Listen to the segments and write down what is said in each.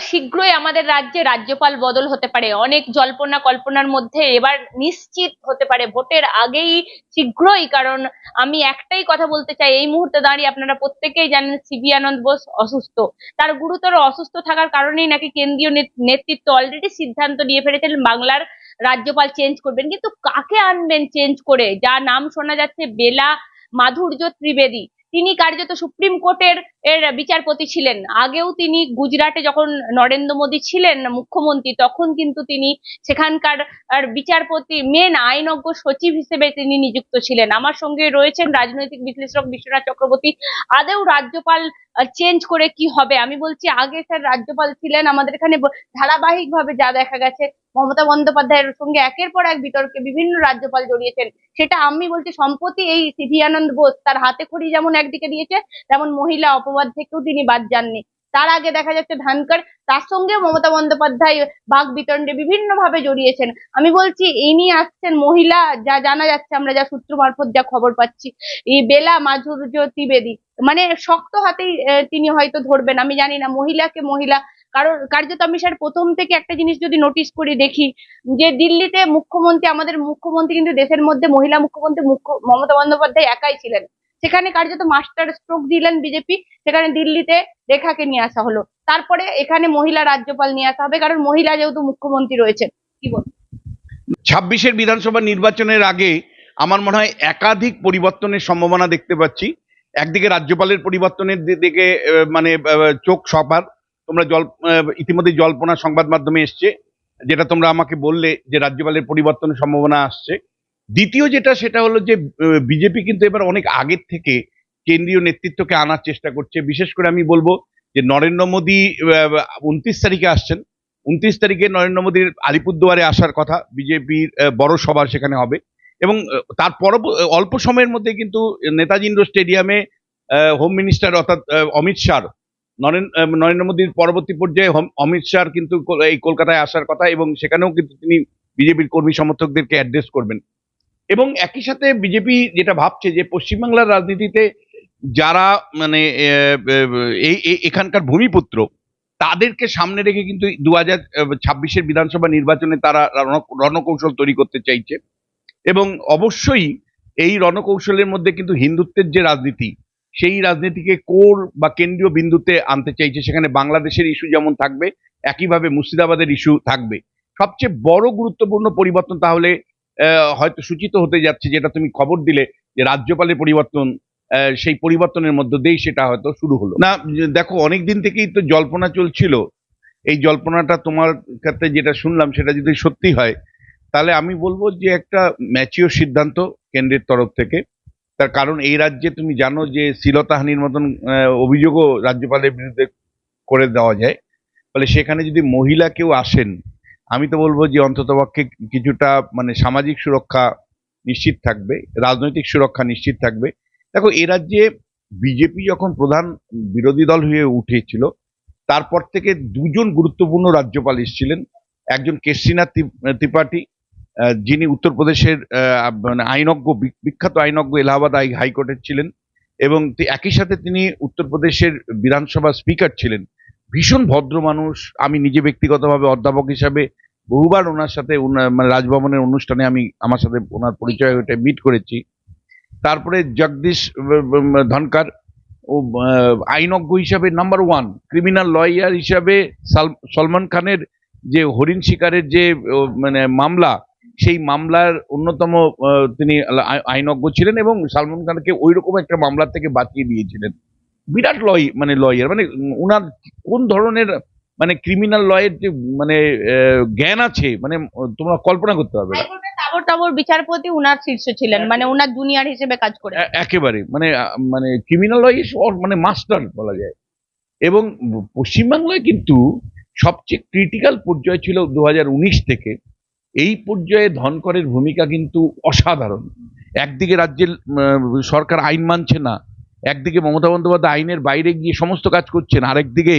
শীঘ্রই আমাদের রাজ্যে রাজ্যপাল বদল হতে পারে। অনেক জল্পনা কল্পনার মধ্যে এবার নিশ্চিত হতে পারে, ভোটের আগেই শীঘ্রই, কারণ আমি একটাই কথা বলতে চাই, এই মুহূর্তে দাঁড়িয়ে আপনারা প্রত্যেকেই জানেন সিবি আনন্দ বোস অসুস্থ। তার গুরুতর অসুস্থ থাকার কারণেই নাকি কেন্দ্রীয় নেত- নেতৃত্ব অলরেডি সিদ্ধান্ত নিয়ে ফেলেছেন, বাংলার রাজ্যপাল চেঞ্জ করবেন। কিন্তু কাকে আনবেন চেঞ্জ করে? যা নাম শোনা যাচ্ছে বেলা মাধুর্য ত্রিবেদী। তিনি কার্যত সুপ্রিম কোর্টের এর বিচারপতি ছিলেন। আগেও তিনি গুজরাটে যখন নরেন্দ্র মোদী ছিলেন মুখ্যমন্ত্রী, তখন কিন্তু তিনি সেখানকার বিচারপতি মেন আইনজ্ঞ সচিব হিসেবে তিনি নিযুক্ত ছিলেন। আমার সঙ্গে রয়েছেন রাজনৈতিক বিশ্লেষক বিশ্বনাথ চক্রবর্তী। আদেও রাজ্যপাল চেঞ্জ করে কি হবে? আমি বলছি, আগে স্যার রাজ্যপাল ছিলেন, আমাদের এখানে ধারাবাহিক ভাবে যা দেখা গেছে, মমতা বন্দ্যোপাধ্যায়ের সঙ্গে একের পর এক বিতর্কে বিভিন্ন রাজ্যপাল জড়িয়েছেন। সেটা আমি বলছি, সম্প্রতি এই সিভি আনন্দ বোস তার হাতে খড়ি যেমন একদিকে দিয়েছে, তেমন মহিলা অপবাদ থেকেও তিনি বাদ যাননি। তার আগে দেখা যাচ্ছে ধানকার, তার সঙ্গেও মমতা বন্দ্যোপাধ্যায় বাঘ বিতণ্ডে বিভিন্ন ভাবে জড়িয়েছেন। আমি বলছি, ইনি আসছেন মহিলা, যা জানা যাচ্ছে আমরা, যা সূত্র মারফত যা খবর পাচ্ছি। এই বেলা মাধুর্য ত্রিবেদী মানে শক্ত হাতেই তিনি হয়তো ধরবেন, আমি জানি না, মহিলাকে মহিলা। কারণ কার্যত আমি স্যার প্রথম থেকে একটা জিনিস যদি নোটিস করে, দেখি যে দিল্লিতে মুখ্যমন্ত্রী, আমাদের মুখ্যমন্ত্রী কিন্তু দেশের মধ্যে মহিলা মুখ্যমন্ত্রী, মুখ্য, মমতা বন্দ্যোপাধ্যায় একাই ছিলেন। সেখানে কার্যত মাস্টার স্ট্রোক দিলেন বিজেপি, সেখানে দিল্লিতে রেখাকে নিয়ে আসা হলো। তারপরে এখানে মহিলা রাজ্যপাল নিয়ে আসা হবে, কারণ মহিলা যেহেতু মুখ্যমন্ত্রী রয়েছেন। কি বল? ছাব্বিশের বিধানসভা নির্বাচনের আগে আমার মনে হয় একাধিক পরিবর্তনের সম্ভাবনা দেখতে পাচ্ছি। একদিকে রাজ্যপালের পরিবর্তনের দিকে মানে চোখ সপার। তোমরা জল ইতিমধ্যে জল্পনা সংবাদ মাধ্যমে এসছে, যেটা তোমরা আমাকে বললে যে রাজ্যপালের পরিবর্তনের সম্ভাবনা আসছে। দ্বিতীয় যেটা, সেটা হলো যে বিজেপি কিন্তু এবার অনেক আগের থেকে কেন্দ্রীয় নেতৃত্বকে আনার চেষ্টা করছে। বিশেষ করে আমি বলব যে, নরেন্দ্র মোদী উনত্রিশ তারিখে আসছেন। উনত্রিশ তারিখে নরেন্দ্র মোদীর আলিপুরদুয়ারে আসার কথা বিজেপির বড় সভা সেখানে হবে। এবং তার পর অল্প সময়ের মধ্যে কিন্তু নেতাজি ইন্ডোর স্টেডিয়ামে হোম মিনিস্টার অর্থাৎ অমিত শাহ, নরেন নরেন্দ্র মোদীর পরবর্তী পর্যায়ে অমিত শাহ কিন্তু এই কলকাতায় আসার কথা এবং সেখানেও কিন্তু তিনি বিজেপির কর্মী সমর্থকদেরকে অ্যাড্রেস করবেন। এবং একই সাথে বিজেপি যেটা ভাবছে যে পশ্চিমবাংলার রাজনীতিতে যারা মানে এই এখানকার ভূমিপুত্র, তাদেরকে সামনে রেখে কিন্তু দু হাজার ছাব্বিশের বিধানসভা নির্বাচনে তারা রণ- রণকৌশল তৈরি করতে চাইছে। এবং অবশ্যই এই রণকৌশলের মধ্যে কিন্তু হিন্দুত্বের যে রাজনীতি, সেই রাজনীতিকে কোর বা কেন্দ্রীয় বিন্দুতে আনতে চাইছে। সেখানে বাংলাদেশের ইস্যু যেমন থাকবে, একইভাবে মুর্শিদাবাদের ইস্যু থাকবে। সবচেয়ে বড় গুরুত্বপূর্ণ পরিবর্তন তাহলে হয়তো সূচিত হতে যাচ্ছে যেটা তুমি খবর দিলে যে রাজ্যপালের পরিবর্তন সেই পরিবর্তনের মধ্য দিয়েই সেটা হয়তো শুরু হলো। না দেখো অনেক দিন থেকেই তো জল্পনা চলছিল। এই জল্পনাটা তোমার ক্ষেত্রে যেটা শুনলাম, সেটা যদি সত্যি হয়, তাহলে আমি বলব যে একটা ম্যাচিওর সিদ্ধান্ত কেন্দ্রের তরফ থেকে। তার কারণ, এই রাজ্যে তুমি জানো যে শ্লীলতাহানির মতন অভিযোগও রাজ্যপালের বিরুদ্ধে করে দেওয়া যায়। ফলে সেখানে যদি মহিলা কেউ আসেন আমি তো বলব যে অন্ততপক্ষে কিছুটা মানে সামাজিক সুরক্ষা নিশ্চিত থাকবে, রাজনৈতিক সুরক্ষা নিশ্চিত থাকবে। দেখো, এ রাজ্যে বিজেপি যখন প্রধান বিরোধী দল হয়ে উঠেছিল, তারপর থেকে দুজন গুরুত্বপূর্ণ রাজ্যপাল এসেছিলেন। একজন কেশরীনাথ ত্রি- ত্রিপাঠী যিনি উত্তরপ্রদেশের মানে আইনজ্ঞ বিখ্যাত আইনজ্ঞ এলাহাবাদ হাই- হাইকোর্টের ছিলেন এবং একই সাথে তিনি উত্তরপ্রদেশের বিধানসভা স্পিকার ছিলেন। ভীষণ ভদ্র মানুষ। আমি নিজে ব্যক্তিগতভাবে অধ্যাপক হিসাবে বহুবার ওনার সাথে মানে রাজভবনের অনুষ্ঠানে আমি আমার সাথে ওনার পরিচয় হয়ে মিট করেছি। তারপরে জগদীশ ধনকার, ও আইনজ্ঞ হিসাবে নাম্বার ওয়ান ক্রিমিনাল লয়ার হিসাবে সাল- সলমান খানের যে হরিণ শিকারের যে মানে মামলা, সেই মামলার অন্যতম তিনি আইনজ্ঞ ছিলেন এবং সালমান খানকে ওই রকম একটা মামলা থেকে বাঁচিয়ে দিয়েছিলেন। বিরাট লয় মানে লয়ার মানে উনার কোন ধরনের মানে ক্রিমিনাল লয়ের যে মানে জ্ঞান আছে মানে তোমরা কল্পনা করতে পারবে না। তাবর বিচারপতি উনার শীর্ষে ছিলেন মানে উনার জুনিয়র হিসেবে কাজ করে। একেবারে মানে মানে ক্রিমিনাল ল ইজ মানে মাস্টার বলা যায়। এবং পশ্চিমবাংলায় কিন্তু সবচেয়ে ক্রিটিক্যাল পর্যায় ছিল দু হাজার উনিশ থেকে। এই পর্যায়ে ধনকরের ভূমিকা কিন্তু অসাধারণ। একদিকে রাজ্যের সরকার আইন মানছে না একদিকে মমতা বন্দ্যোপাধ্যায় আইনের বাইরে গিয়ে সমস্ত কাজ করছেন আরেকদিকে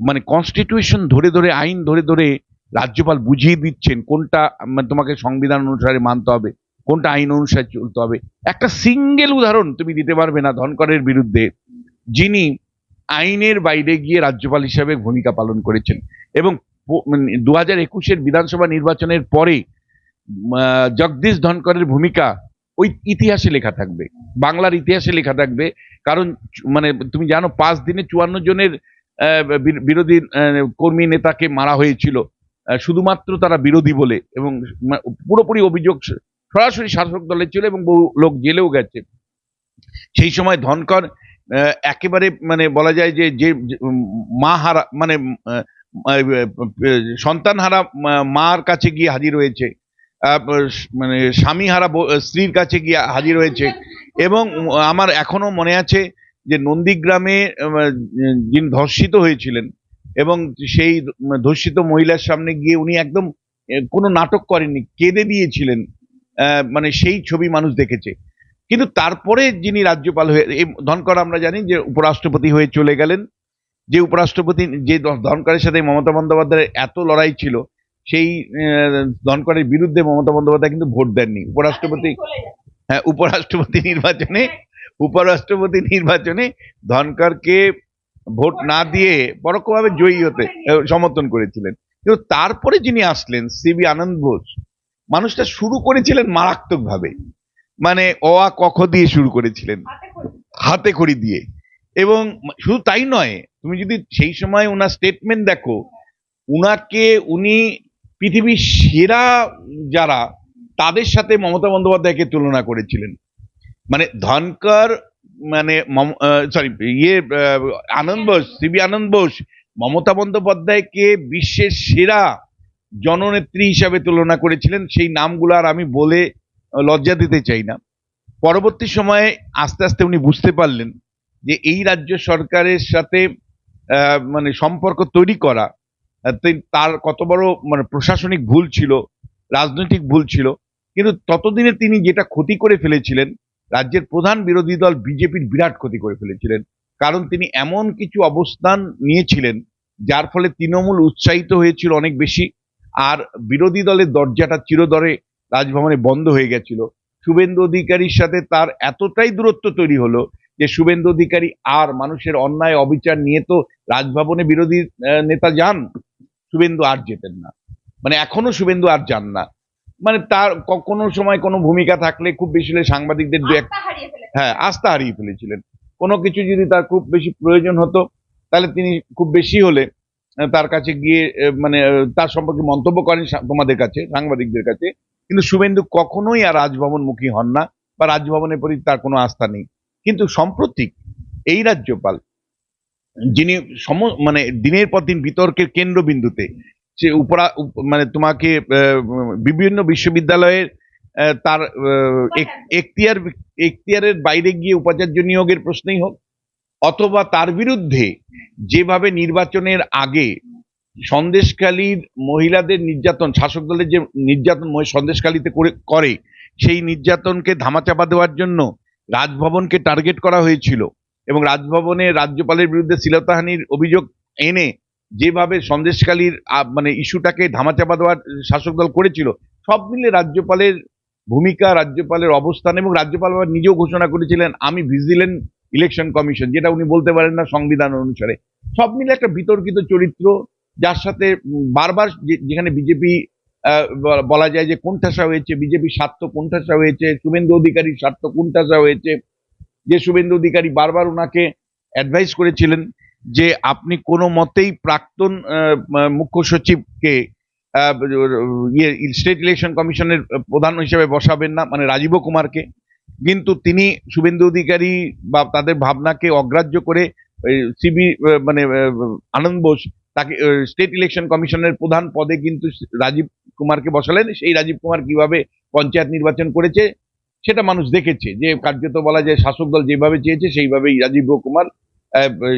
মানে কনস্টিটিউশন ধরে ধরে, আইন ধরে ধরে রাজ্যপাল বুঝিয়ে দিচ্ছেন কোনটা মানে তোমাকে সংবিধান অনুসারে মানতে হবে, কোনটা আইন অনুসারে চলতে হবে। একটা সিঙ্গেল উদাহরণ তুমি দিতে পারবে না ধনকরের বিরুদ্ধে, যিনি আইনের বাইরে গিয়ে রাজ্যপাল হিসাবে ভূমিকা পালন করেছেন। এবং দু হাজার একুশের বিধানসভা নির্বাচনের পরে জগদীশ ধনকরের ভূমিকা ওই ইতিহাসে লেখা থাকবে বাংলার ইতিহাসে লেখা থাকবে। কারণ মানে তুমি জানো পাঁচ দিনে চুয়ান্ন জনের বিরোধী কর্মী নেতাকে মারা হয়েছিল। শুধুমাত্র তারা বিরোধী বলে এবং পুরোপুরি অভিযোগ সরাসরি শাসক দলের ছিল এবং বহু লোক জেলেও গেছে। সেই সময় ধনকর একেবারে মানে বলা যায় যে যে যে, মা হারা মানে আহ, আহ, সন্তান হারা মার কাছে গিয়ে হাজির হয়েছে। মানে স্বামী হারা স্ত্রীর কাছে গিয়ে হাজির হয়েছে। এবং আমার এখনও মনে আছে যে নন্দীগ্রামে যিনি ধর্ষিত হয়েছিলেন এবং সেই ধর্ষিত মহিলার সামনে গিয়ে উনি একদম কোনো নাটক করেননি, কেঁদে দিয়েছিলেন মানে সেই ছবি মানুষ দেখেছে। কিন্তু তারপরে যিনি রাজ্যপাল হয়ে, এই ধনকর আমরা জানি যে উপরাষ্ট্রপতি হয়ে চলে গেলেন। যে উপরাষ্ট্রপতি, যে ধনকরের সাথে মমতা বন্দ্যোপাধ্যায়ের এত লড়াই ছিল সেই ধনকরের বিরুদ্ধে মমতা বন্দ্যোপাধ্যায় কিন্তু ভোট দেননি। উপরাষ্ট্রপতি হ্যাঁ উপরাষ্ট্রপতি নির্বাচনে উপরাষ্ট্রপতি নির্বাচনে ধনকরকে ভোট না দিয়ে পরোক্ষভাবে জয়ী হতে সমর্থন করেছিলেন। কিন্তু তারপরে যিনি আসলেন, সিবি আনন্দ বোস, মানুষটা শুরু করেছিলেন মারাত্মক ভাবে মানে অ আ ক খ দিয়ে শুরু করেছিলেন, হাতে খড়ি দিয়ে। এবং শুধু তাই নয়, তুমি যদি সেই সময় ওনার স্টেটমেন্ট দেখো, উনাকে উনি পৃথিবীর সেরা যারা, তাদের সাথে মমতা বন্দ্যোপাধ্যায়কে তুলনা করেছিলেন। মানে ধনকর মানে সরি ইয়ে আনন্দ বোস, সিবি আনন্দ বোস, মমতা বন্দ্যোপাধ্যায়কে বিশ্বের সেরা জননেত্রী হিসাবে তুলনা করেছিলেন। সেই নামগুলো আর আমি বলে লজ্জা দিতে চাই না। পরবর্তী সময়ে আস্তে আস্তে উনি বুঝতে পারলেন যে এই রাজ্য সরকারের সাথে মানে সম্পর্ক তৈরি করা তার কত বড় মানে প্রশাসনিক ভুল ছিল, রাজনৈতিক ভুল ছিল, কিন্তু ততদিনে তিনি যেটা ক্ষতি করে ফেলেছিলেন, রাজ্যের প্রধান বিরোধী দল বিজেপির বিরাট ক্ষতি করে ফেলেছিলেন। কারণ তিনি এমন কিছু অবস্থান নিয়েছিলেন, যার ফলে তৃণমূল উৎসাহিত হয়েছিল অনেক বেশি, আর বিরোধী দলের দরজাটা চিরদরে রাজভবনে বন্ধ হয়ে গেছিল। শুভেন্দু অধিকারীর সাথে তার এতটাই দূরত্ব তৈরি হলো যে শুভেন্দু অধিকারী আর মানুষের অন্যায় অবিচার নিয়ে তো রাজভবনে বিরোধী নেতা যান। শুভেন্দু আর যেতেন না। মানে এখনও শুভেন্দু আর যান না। মানে তার কোনো সময় কোনো ভূমিকা থাকলে খুব বেশি হলে সাংবাদিকদের দু হ্যাঁ আস্থা হারিয়ে ফেলেছিলেন। কোনো কিছু যদি তার খুব বেশি প্রয়োজন হতো তাহলে তিনি খুব বেশি হলে তার কাছে গিয়ে মানে তার সম্পর্কে মন্তব্য করেন তোমাদের কাছে সাংবাদিকদের কাছে। কিন্তু শুভেন্দু কখনোই আর রাজভবনমুখী হন না বা রাজভবনের প্রতি তার কোনো আস্থা নেই। কিন্তু সাম্প্রতিক এই রাজ্যপাল যিনি সম মানে দিনের পর দিন বিতর্কের কেন্দ্রবিন্দুতে, সে উপরা মানে তোমাকে বিভিন্ন বিশ্ববিদ্যালয়ের তার এখতিয়ার এখতিয়ারের বাইরে গিয়ে উপাচার্য নিয়োগের প্রশ্নেই হোক, অথবা তার বিরুদ্ধে যেভাবে নির্বাচনের আগে সন্দেশকালীর মহিলাদের নির্যাতন, শাসক দলের যে নির্যাতন সন্দেশখালীতে করে করে, সেই নির্যাতনকে ধামাচাপা দেওয়ার জন্য রাজভবনকে টার্গেট করা হয়েছিল। এবং রাজভবনে রাজ্যপালের বিরুদ্ধে শ্লীলতাহানির অভিযোগ এনে যেভাবে সন্দেশকালীর মানে ইস্যুটাকে ধামাচাপা দেওয়ার শাসক দল করেছিল, সব মিলে রাজ্যপালের ভূমিকা, রাজ্যপালের অবস্থান এবং রাজ্যপাল আবার নিজেও ঘোষণা করেছিলেন, আমি ভিজিলেন্ট ইলেকশন কমিশন, যেটা উনি বলতে পারেন না সংবিধান অনুসারে। সব মিলে একটা বিতর্কিত চরিত্র, যার সাথে বারবার যেখানে বিজেপি বলা যায় যে কোণঠাসা হয়েছে, বিজেপির স্বার্থ কোণঠাসা হয়েছে, শুভেন্দু অধিকারীর স্বার্থ কোণঠাসা হয়েছে যে শুভেন্দু অধিকারী বারবার ওনাকে অ্যাডভাইস করেছিলেন যে আপনি কোনো মতেই প্রাক্তন মুখ্য সচিবকে ইয়ে স্টেট ইলেকশন কমিশনের প্রধান হিসেবে বসাবেন না মানে রাজীব কুমারকে। কিন্তু তিনি শুভেন্দু অধিকারী বা তাদের ভাবনাকে অগ্রাহ্য করে সিবি মানে আনন্দ বোস তাকে স্টেট ইলেকশন কমিশনের প্রধান পদে কিন্তু রাজীব কুমারকে বসালেন। সেই রাজীব কুমার কীভাবে পঞ্চায়েত নির্বাচন করেছে সেটা মানুষ দেখেছে যে কার্যত বলা যায় শাসক দল যেভাবে চেয়েছে সেইভাবেই রাজীব কুমার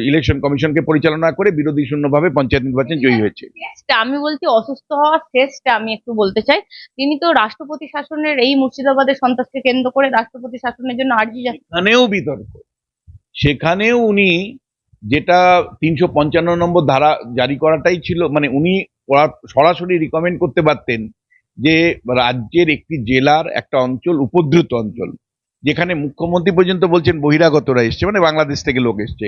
ইলেকশন কমিশনকে পরিচালনা করে বিরোধী শূন্যভাবে পঞ্চায়েত নির্বাচন জয়ী হয়েছে। আমি বলছি অসুস্থ হওয়ার শেষটা আমি একটু বলতে চাই। তিনি তো রাষ্ট্রপতি শাসনের এই মুর্শিদাবাদের সন্ত্রাসকে কেন্দ্র করে রাষ্ট্রপতি শাসনের জন্য আর্জি। সেখানেও বিতর্ক। সেখানেও উনি যেটা তিনশো পঞ্চান্ন নম্বর ধারা জারি করাটাই ছিল মানে উনি সরাসরি রিকমেন্ড করতে পারতেন যে রাজ্যের একটি জেলার একটা অঞ্চল, উপদ্রুত অঞ্চল, যেখানে মুখ্যমন্ত্রী পর্যন্ত বলছেন বহিরাগতরা এসছে মানে বাংলাদেশ থেকে লোক এসছে।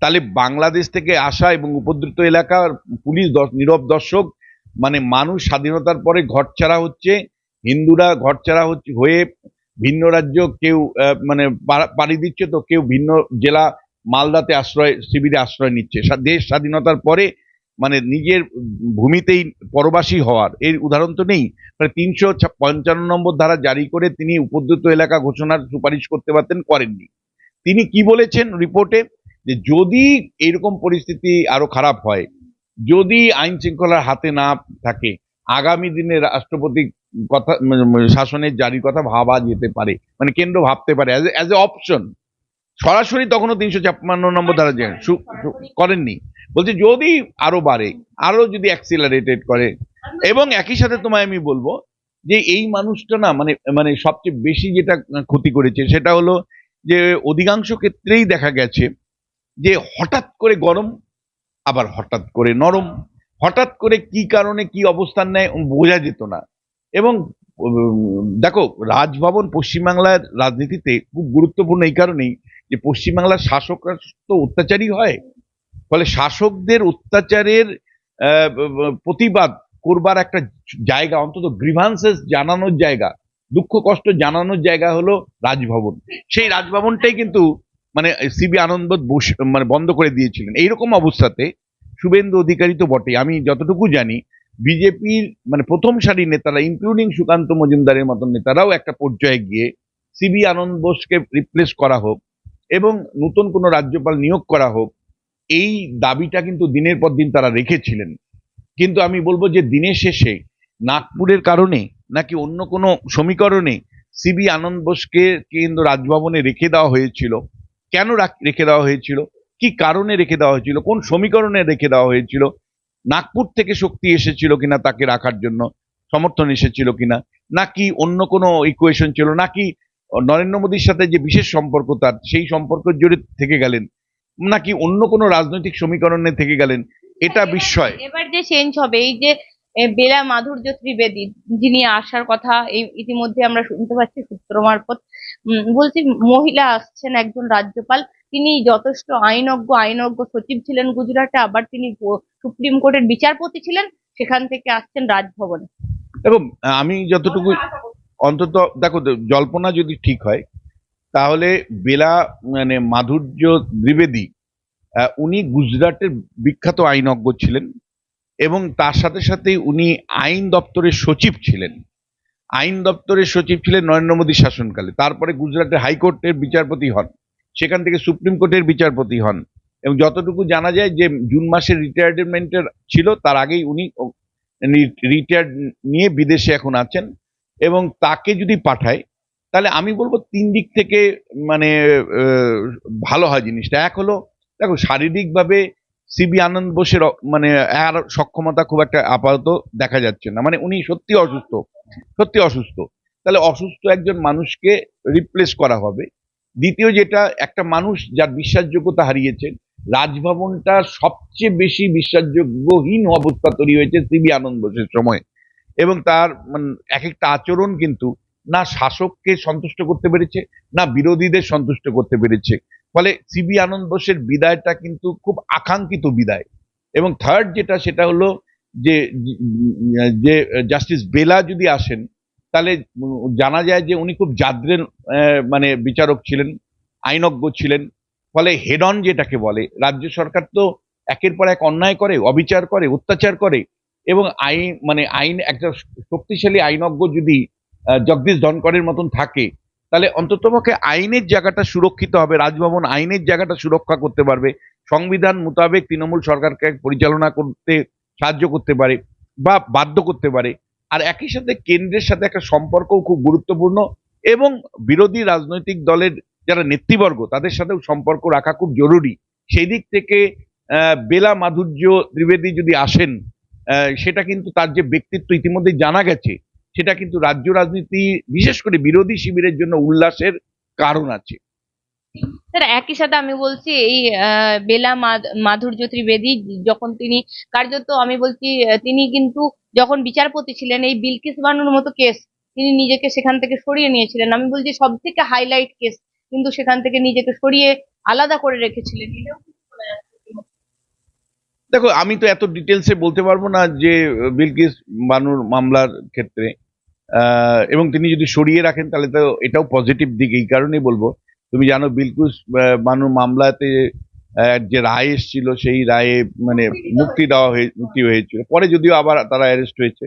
তাহলে বাংলাদেশ থেকে আসা এবং উপদ্রুত এলাকার পুলিশ নীরব দর্শক মানে মানুষ স্বাধীনতার পরে ঘর ছাড়া হচ্ছে, হিন্দুরা ঘর ছাড়া হচ্ছে, হয়ে ভিন্ন রাজ্য কেউ মানে পাড়ি দিচ্ছে তো কেউ ভিন্ন জেলা মালদাতে আশ্রয়, শিবিরে আশ্রয় নিচ্ছে। দেশ স্বাধীনতার পরে মানে নিজের ভূমিতেই পরবাসী হওয়ার। এর উদাহরণ তো নেই। মানে তিনশো পঞ্চান্ন নম্বর ধারা জারি করে তিনি উপদ্রুত এলাকা ঘোষণার সুপারিশ করতে পারতেন, করেননি। তিনি কি বলেছেন রিপোর্টে? যে যদি এরকম পরিস্থিতি আরও খারাপ হয়, যদি আইন শৃঙ্খলার হাতে না থাকে, আগামী দিনে রাষ্ট্রপতি কথা মানে শাসনের জারির কথা ভাবা যেতে পারে মানে কেন্দ্র ভাবতে পারে অ্যাজ এ অপশন সরাসরি তখনও তিনশো ছাপ্পান্ন নম্বর ধারা করেননি। বলছে, যদি আরও বাড়ে, আরও যদি অ্যাক্সিলারেটেড করে, এবং একই সাথে তোমায় আমি বলব যে এই মানুষটা না মানে মানে সবচেয়ে বেশি যেটা ক্ষতি করেছে, সেটা হলো যে অধিকাংশ ক্ষেত্রেই দেখা গেছে যে হঠাৎ করে গরম, আবার হঠাৎ করে নরম। হঠাৎ করে কি কারণে কি অবস্থান নেয় বোঝা যেত না। এবং দেখো, রাজভবন পশ্চিমবাংলার রাজনীতিতে খুব গুরুত্বপূর্ণ এই কারণেই যে পশ্চিমবাংলার শাসকরা তো অত্যাচারী হয়, ফলে শাসকদের অত্যাচারের প্রতিবাদ করবার একটা জায়গা, অন্তত গ্রিভান্সেস জানানোর জায়গা, দুঃখ কষ্ট জানানোর জায়গা হলো রাজভবন। সেই রাজভবনটাই কিন্তু মানে সিবি আনন্দ বস- মানে বন্ধ করে দিয়েছিলেন। এইরকম অবস্থাতে শুভেন্দু অধিকারী তো বটে আমি যতটুকু জানি, বিজেপির মানে প্রথম সারির নেতারা, ইনক্লুডিং সুকান্ত মজুমদারের মতন নেতারাও একটা পর্যায়ে গিয়ে সিবি আনন্দ বোসকে রিপ্লেস করা হোক এবং নতুন কোনো রাজ্যপাল নিয়োগ করা হোক, এই দাবিটা কিন্তু দিনের পর দিন তারা রেখেছিলেন। কিন্তু আমি বলব যে দিনের শেষে নাগপুরের কারণে নাকি অন্য কোনো সমীকরণে সিবি আনন্দ বোসকে কেন্দ্র রাজভবনে রেখে দেওয়া হয়েছিল। কেন রেখে দেওয়া হয়েছিল? কি কারণে রেখে দেওয়া হয়েছিল? কোন সমীকরণে রেখে দেওয়া হয়েছিল? নাগপুর থেকে শক্তি এসেছিল কিনা তাকে রাখার জন্য? সমর্থন এসেছিল কিনা? নাকি অন্য কোনো ইকুয়েশন ছিল? নাকি নরেন্দ্র মোদীর সাথে যে বিশেষ সম্পর্ক তার সেই সম্পর্ক জুড়ে থেকে গেলেন। নাকি অন্য কোনো রাজনৈতিক সমীকরণে থেকে গেলেন? এটা বিস্ময়। এবার যে চেঞ্জ হবে এই যে বেলা মাধুর্য ত্রিবেদী যিনি আসার কথা এই ইতিমধ্যে আমরা শুনতে পাচ্ছি সূত্র মারফত উম, বলছি মহিলা আসছেন একজন রাজ্যপাল। তিনি যথেষ্ট আইনজ্ঞ আইনজ্ঞ সচিব ছিলেন গুজরাটে আবার তিনি সুপ্রিম কোর্টের বিচারপতি ছিলেন। সেখান থেকে আসছেন রাজভবনে। দেখো আমি যতটুকু অন্তত দেখো, জল্পনা যদি ঠিক হয়, তাহলে বেলা মানে মাধুর্য দ্বিবেদী উনি গুজরাটের বিখ্যাত আইনজ্ঞ ছিলেন এবং তার সাথে সাথে উনি আইন দপ্তরের সচিব ছিলেন। আইন দপ্তরের সচিব ছিলেন নরেন্দ্র মোদী শাসনকালে। তারপরে গুজরাটের হাইকোর্টের বিচারপতি হন। সেখান থেকে সুপ্রিম কোর্টের বিচারপতি হন। এবং যতটুকু জানা যায় যে জুন মাসের রিটায়ারমেন্টের ছিল, তার আগেই উনি রিটায়ার্ড নিয়ে বিদেশে এখন আছেন। এবং তাকে যদি পাঠায়, তাহলে আমি বলব তিন দিক থেকে মানে ভালো হয় জিনিসটা। এক হলো, দেখো, শারীরিকভাবে সিবি আনন্দ বোসের মানে আর সক্ষমতা খুব একটা আপাতত দেখা যাচ্ছে না। মানে উনি সত্যি অসুস্থ সত্যি অসুস্থ। তাহলে অসুস্থ একজন মানুষকে রিপ্লেস করা হবে। দ্বিতীয় যেটা, একটা মানুষ যার বিশ্বাসযোগ্যতা হারিয়েছে, রাজভবনটা সবচেয়ে বেশি বিশ্বাসযোগ্যহীন অবস্থা তৈরি হয়েছে সিবি আনন্দ বোসের সময়। এবং তার মানে এক একটা আচরণ কিন্তু না শাসককে সন্তুষ্ট করতে পেরেছে, না বিরোধীদের সন্তুষ্ট করতে পেরেছে। ফলে সিবি আনন্দ বোসের বিদায়টা কিন্তু খুব আকাঙ্ক্ষিত বিদায়। এবং থার্ড যেটা, সেটা হলো যে যে জাস্টিস বেলা যদি আসেন, তাহলে জানা যায় যে উনি খুব জাদ্রেন মানে বিচারক ছিলেন, আইনজ্ঞ ছিলেন। ফলে হেডন যেটাকে বলে, রাজ্য সরকার তো একের পর এক অন্যায় করে, অবিচার করে, অত্যাচার করে এবং আইন মানে আইন, একটা শক্তিশালী আইনজ্ঞ যদি জগদীশ ধনকরের মতন থাকে, তাহলে অন্ততপক্ষে আইনের জায়গাটা সুরক্ষিত হবে, রাজভবন আইনের জায়গাটা সুরক্ষা করতে পারবে, সংবিধান মোতাবেক তৃণমূল সরকারকে পরিচালনা করতে সাহায্য করতে পারে বা বাধ্য করতে পারে। আর একই সাথে কেন্দ্রের সাথে একটা সম্পর্কও খুব গুরুত্বপূর্ণ এবং বিরোধী রাজনৈতিক দলের যারা নেতৃবর্গ, তাদের সাথেও সম্পর্ক রাখা খুব জরুরি। সেই দিক থেকে বেলা মাধুর্য ত্রিবেদী যদি আসেন সেটা কিন্তু তার যে ব্যক্তিত্ব ইতিমধ্যে জানা গেছে, সেটা কিন্তু রাজ্য রাজনীতি, বিশেষ করে বিরোধী শিবিরের জন্য উল্লাসের কারণ আছে। স্যার, একই সাথে আমি বলছি, এই বেলা মাধুর্য ত্রিবেদী যখন তিনি কার্যত, আমি বলছি তিনি কিন্তু যখন বিচারপতি ছিলেন, এই বিলকিস বানুর মতো কেস তিনি নিজেকে সেখান থেকে সরিয়ে নিয়েছিলেন। আমি বলছি সব থেকে হাইলাইট কেস কিন্তু সেখান থেকে নিজেকে সরিয়ে আলাদা করে রেখেছিলেন এটাও কিন্তু শোনা যাচ্ছে। দেখো আমি তো এত ডিটেলসে বলতে পারব না যে বিলকিস বানুর মামলার ক্ষেত্রে এবং তিনি যদি সরিয়ে রাখেন তাহলে তো এটাও পজিটিভ দিক। এই কারণেই বলব তুমি জানো বিলকুস বানুর মামলাতে যে রায় এসেছিল সেই রায়ে মানে মুক্তি দেওয়া হয়ে মুক্তি হয়েছিল। পরে যদিও আবার তারা অ্যারেস্ট হয়েছে।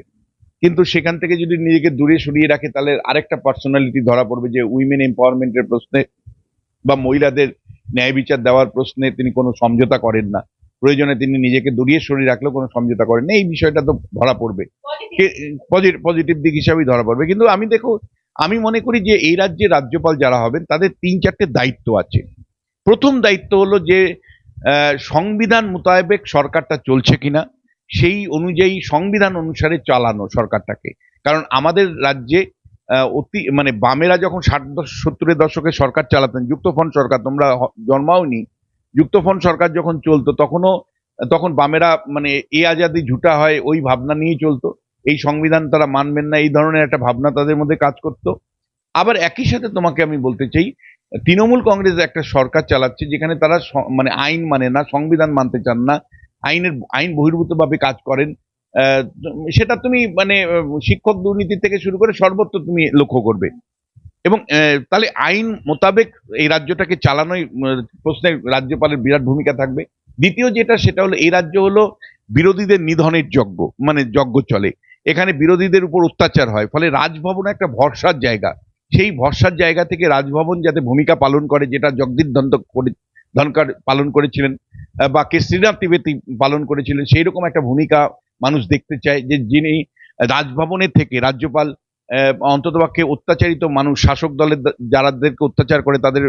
কিন্তু সেখান থেকে যদি নিজেকে দূরে সরিয়ে রাখে তাহলে আরেকটা পার্সোনালিটি ধরা পড়বে যে উইমেন এম্পাওয়ারমেন্টের প্রশ্নে বা মহিলাদের ন্যায় বিচার দেওয়ার প্রশ্নে তিনি কোনো সমঝোতা করেন না। প্রয়োজনে তিনি নিজেকে দূরিয়ে সরিয়ে রাখলেও কোনো সমঝোতা করেন এই বিষয়টা তো ধরা পড়বে। পজিটিভ দিক হিসাবেই ধরা পড়বে। কিন্তু আমি দেখো আমি মনে করি যে এই রাজ্যে রাজ্যপাল যারা হবেন তাদের তিন চারটে দায়িত্ব আছে। প্রথম দায়িত্ব হলো যে সংবিধান মোতাবেক সরকারটা চলছে কিনা সেই অনুযায়ী সংবিধান অনুসারে চালানো সরকারটাকে। কারণ আমাদের রাজ্যে অতি মানে বামেরা যখন ষাট দশ- সত্তরের দশকে সরকার চালাতেন যুক্তফ্রন্ট সরকার তোমরা জন্মাওনি যুক্তফ্রন্ট সরকার যখন চলতো, তখনও, তখন বামেরা মানে এ আজাদি ঝুটা হয়, ওই ভাবনা নিয়েই চলতো। এই সংবিধান তারা মানবেন না, এই ধরনের একটা ভাবনা তাদের মধ্যে কাজ করতো। আবার একই সাথে তোমাকে আমি বলতে চাই, তৃণমূল কংগ্রেস একটা সরকার চালাচ্ছে, যেখানে তারা মানে আইন মানে না, সংবিধান মানতে চান না, আইনের, আইন বহির্ভূতভাবে কাজ করেন। সেটা তুমি মানে শিক্ষক দুর্নীতি থেকে শুরু করে সর্বত্র তুমি লক্ষ্য করবে। এবং তাহলে আইন মোতাবেক এই রাজ্যটাকে চালানোই প্রশ্নে রাজ্যপালের বিরাট ভূমিকা থাকবে। দ্বিতীয় যেটা, সেটা হলো এই রাজ্য হলো বিরোধীদের নিধনের যজ্ঞ মানে যজ্ঞ চলে। এখানে বিরোধীদের উপর অত্যাচার হয়, ফলে রাজভবন একটা ভরসার জায়গা। সেই ভরসার জায়গা থেকে রাজভবন যাতে ভূমিকা পালন করে, যেটা জগদীপ করে, ধনকর পালন করেছিলেন বা কে শ্রীনাথ ত্রিবেদী পালন করেছিলেন সেই রকম একটা ভূমিকা মানুষ দেখতে চায় যে যিনি রাজভবনের থেকে রাজ্যপাল অন্ততপক্ষে অত্যাচারিত মানুষ, শাসক দলের যারাদেরকে অত্যাচার করে তাদের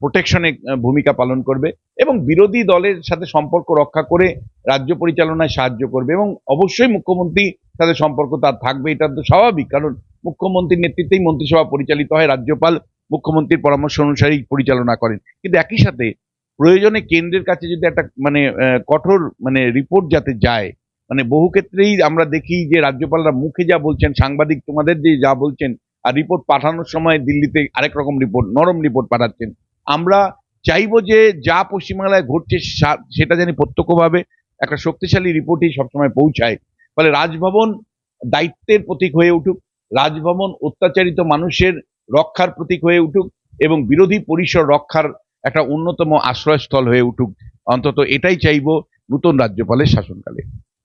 প্রোটেকশনে ভূমিকা পালন করবে এবং বিরোধী দলের সাথে সম্পর্ক রক্ষা করে রাজ্য পরিচালনায় সাহায্য করবে এবং অবশ্যই মুখ্যমন্ত্রী সাথে সম্পর্ক তার থাকবে, এটা তো স্বাভাবিক। কারণ মুখ্যমন্ত্রীর নেতৃত্বেই মন্ত্রিসভা পরিচালিত হয়, রাজ্যপাল মুখ্যমন্ত্রীর পরামর্শ অনুসারেই পরিচালনা করেন। কিন্তু একই সাথে প্রয়োজনে কেন্দ্রের কাছে যদি একটা মানে কঠোর মানে রিপোর্ট যাতে যায় মানে বহু ক্ষেত্রেই আমরা দেখি যে রাজ্যপালরা মুখে যা বলছেন, সাংবাদিক তোমাদের যে যা বলছেন আর রিপোর্ট পাঠানোর সময় দিল্লিতে আরেক রকম রিপোর্ট, নরম রিপোর্ট পাঠাচ্ছেন। আমরা চাইব যে যা পশ্চিমবাংলায় ঘটছে সেটা জানি প্রত্যক্ষভাবে একটা শক্তিশালী রিপোর্টই সবসময় পৌঁছায়। ফলে রাজভবন দায়িত্বের প্রতীক হয়ে উঠুক, রাজভবন অত্যাচারিত মানুষের রক্ষার প্রতীক হয়ে উঠুক এবং বিরোধী পরিসর রক্ষার একটা অন্যতম আশ্রয়স্থল হয়ে উঠুক। অন্তত এটাই চাইব নতুন রাজ্যপালের শাসনকালে।